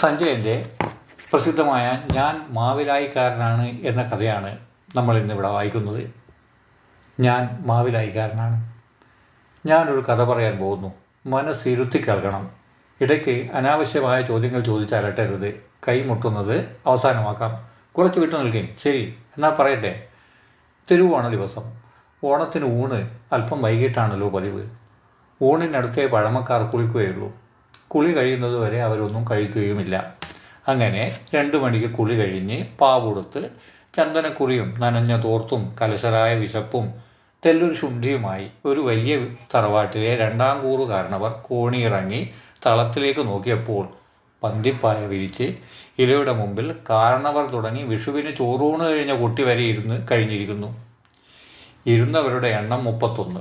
സഞ്ജയന്റെ പ്രസിദ്ധമായ ഞാൻ മാവിലായിക്കാരനാണ് എന്ന കഥയാണ് നമ്മൾ ഇന്നിവിടെ വായിക്കുന്നത്. ഞാൻ മാവിലായിക്കാരനാണ്. ഞാനൊരു കഥ പറയാൻ പോകുന്നു. മനസ്സിരുത്തി കേൾക്കണം. ഇടയ്ക്ക് അനാവശ്യമായ ചോദ്യങ്ങൾ ചോദിച്ചാലട്ടരുത്. കൈമുട്ടുന്നത് അവസാനമാക്കാം. കുറച്ച് വിട്ടു നിൽക്കും. ശരി എന്നാൽ പറയട്ടെ. തിരുവോണ ദിവസം. ഓണത്തിന് ഊണ് അല്പം വൈകിട്ടാണല്ലോ പതിവ്. ഊണിനടുത്തേ പഴമക്കാർ കുളിക്കുകയുള്ളൂ. കുളി കഴിയുന്നത് വരെ അവരൊന്നും കഴിക്കുകയുമില്ല. അങ്ങനെ രണ്ട് മണിക്ക് കുളി കഴിഞ്ഞ് പാവുടുത്ത് ചന്ദനക്കുറിയും നനഞ്ഞ തോർത്തും കലശരായ വിശപ്പും തെല്ലൊരു ശുണ്ഠിയുമായി ഒരു വലിയ തറവാട്ടിലെ രണ്ടാം കൂറു കാരണവർ കോണിയിറങ്ങി തളത്തിലേക്ക് നോക്കിയപ്പോൾ പന്തിപ്പായ വിരിച്ച് ഇലയുടെ മുമ്പിൽ കാരണവർ തുടങ്ങി വിഷുവിന് ചോറൂണ് കഴിഞ്ഞ കുട്ടി വരെ ഇരുന്ന് കഴിഞ്ഞിരിക്കുന്നു. ഇരുന്നവരുടെ എണ്ണം മുപ്പത്തൊന്ന്.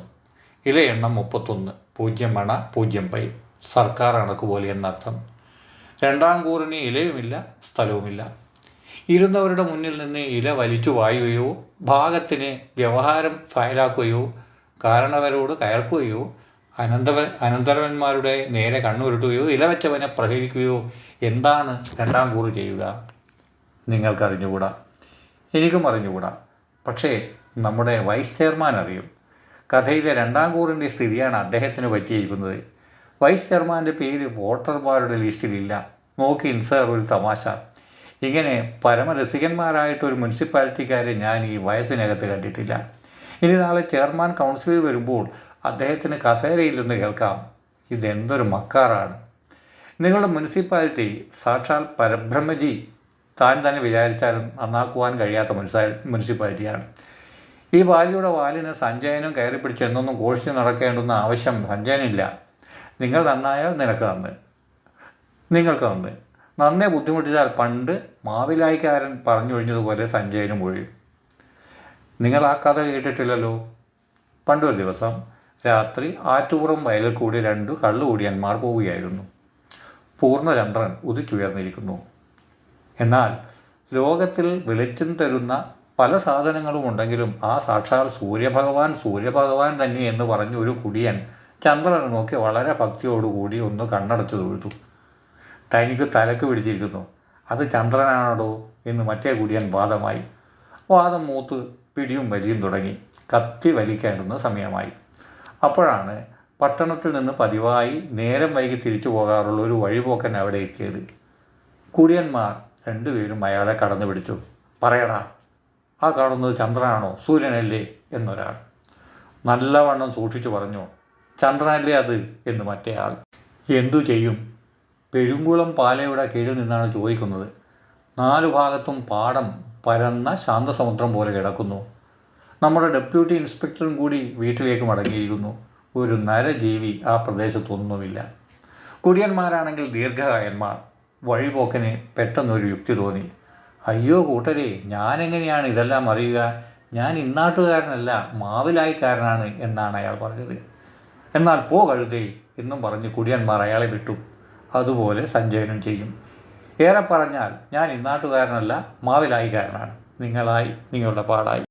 ഇല എണ്ണം മുപ്പത്തൊന്ന്. പൂജ്യം മണ പൂജ്യം പൈ. സർക്കാർ കണക്ക് പോലെ എന്നർത്ഥം. രണ്ടാം കൂറിന് ഇലയുമില്ല സ്ഥലവുമില്ല. ഇരുന്നവരുടെ മുന്നിൽ നിന്ന് ഇല വലിച്ചു വായുകയോ ഭാഗത്തിന് വ്യവഹാരം ഫയലാക്കുകയോ കാരണവരോട് കയർക്കുകയോ അനന്തവ അനന്തരവന്മാരുടെ നേരെ കണ്ണുരുട്ടുകയോ ഇല വെച്ചവനെ പ്രഹരിക്കുകയോ എന്താണ് രണ്ടാം കൂറ് ചെയ്യുക? നിങ്ങൾക്കറിഞ്ഞുകൂടാ. എനിക്കും അറിഞ്ഞുകൂടാ. പക്ഷേ നമ്മുടെ വൈസ് ചെയർമാൻ അറിയും. കഥയിലെ രണ്ടാം കൂറിന്റെ സ്ഥിതിയാണ് അദ്ദേഹത്തിന് പറ്റിയിരിക്കുന്നത്. വൈസ് ചെയർമാന്റെ പേര് വോട്ടർമാരുടെ ലിസ്റ്റിലില്ല. നോക്കി സാർ ഒരു തമാശ. ഇങ്ങനെ പരമരസികന്മാരായിട്ടൊരു മുനിസിപ്പാലിറ്റിക്കാരെ ഞാൻ ഈ വയസ്സിനകത്ത് കണ്ടിട്ടില്ല. ഇനി നാളെ ചെയർമാൻ കൗൺസിലിൽ വരുമ്പോൾ അദ്ദേഹത്തിന് കസേരയില്ലെന്ന് കേൾക്കാം. ഇതെന്തൊരു മക്കാറാണ്. നിങ്ങളുടെ മുനിസിപ്പാലിറ്റി സാക്ഷാൽ പരബ്രഹ്മജി. താൻ തന്നെ വിചാരിച്ചാലും നന്നാക്കുവാൻ കഴിയാത്ത മുനിസാ മുനിസിപ്പാലിറ്റിയാണ്. ഈ ബാലിയുടെ വാലിന് സഞ്ജയനും കയറി പിടിച്ച് എന്നൊന്നും ഘോഷിച്ച് നടക്കേണ്ടുന്ന ആവശ്യം സഞ്ജയനില്ല. നിങ്ങൾ നന്നായാൽ നിനക്ക് നന്ന്. നിങ്ങൾക്ക് നന്ന്. നന്നേ ബുദ്ധിമുട്ടിച്ചാൽ പണ്ട് മാവിലായിക്കാരൻ പറഞ്ഞൊഴിഞ്ഞതുപോലെ സഞ്ജയനും ഒഴിയും. നിങ്ങൾ ആ കഥ കേട്ടിട്ടില്ലല്ലോ? പണ്ടൊരു ദിവസം രാത്രി ആറ്റുപുറം വയലിൽ കൂടി രണ്ടു കള്ളുകൂടിയന്മാർ പോവുകയായിരുന്നു. പൂർണചന്ദ്രൻ ഉദിച്ചുയർന്നിരിക്കുന്നു. എന്നാൽ ലോകത്തിൽ വെളിച്ചം തരുന്ന പല സാധനങ്ങളും ഉണ്ടെങ്കിലും ആ സാക്ഷാൽ സൂര്യഭഗവാൻ സൂര്യഭഗവാൻ തന്നെ എന്ന് പറഞ്ഞ ഒരു കുടിയൻ ചന്ദ്രനെ നോക്കി വളരെ ഭക്തിയോടുകൂടി ഒന്ന് കണ്ണടച്ചു തൊഴുത്തു തനിക്ക് തലക്ക് പിടിച്ചിരിക്കുന്നു. അത് ചന്ദ്രനാണോ എന്ന് മറ്റേ കുടിയൻ വാദമായി. വാദം മൂത്ത് പിടിയും വലിയും തുടങ്ങി. കത്തി വലിക്കേണ്ടുന്ന സമയമായി. അപ്പോഴാണ് പട്ടണത്തിൽ നിന്ന് പതിവായി നേരം വൈകി തിരിച്ചു പോകാറുള്ള ഒരു വഴിപോക്കൻ അവിടെ എത്തിയത്. കുടിയന്മാർ രണ്ടുപേരും അയാളെ കടന്നു പിടിച്ചു. പറയടാ ആ കാണുന്നത് ചന്ദ്രനാണോ? സൂര്യനല്ലേ? എന്നൊരാൾ. നല്ലവണ്ണം സൂക്ഷിച്ചു പറഞ്ഞു. ചന്ദ്രനല്ലേ അത് എന്ന് മറ്റേ ആൾ എന്തു ചെയ്യും? പെരുങ്കുളം പാലയുടെ കീഴിൽ നിന്നാണ് ചോദിക്കുന്നത്. നാലു ഭാഗത്തും പാടം പരന്ന ശാന്തസമുദ്രം പോലെ കിടക്കുന്നു. നമ്മുടെ ഡെപ്യൂട്ടി ഇൻസ്പെക്ടറും കൂടി വീട്ടിലേക്ക് മടങ്ങിയിരിക്കുന്നു. ഒരു നരജീവി ആ പ്രദേശത്തൊന്നുമില്ല. കുടിയന്മാരാണെങ്കിൽ ദീർഘകായന്മാർ. വഴിപോക്കന് പെട്ടെന്നൊരു യുക്തി തോന്നി. അയ്യോ കൂട്ടരെ ഞാനെങ്ങനെയാണ് ഇതെല്ലാം അറിയുക? ഞാൻ ഇന്നാട്ടുകാരനല്ല മാവിലായിക്കാരനാണ് എന്നാണ് അയാൾ പറഞ്ഞത്. എന്നാൽ പോ കഴുതേ എന്നും പറഞ്ഞ് കുടിയന്മാർ അയാളെ വിട്ടു. അതുപോലെ സഞ്ജയനും ചെയ്യും. ഏറെ പറഞ്ഞാൽ ഞാൻ ഇന്നാട്ടുകാരനല്ല മാവിലായിക്കാരനാണ്. നിങ്ങളായി നിങ്ങളുടെ പാടായി.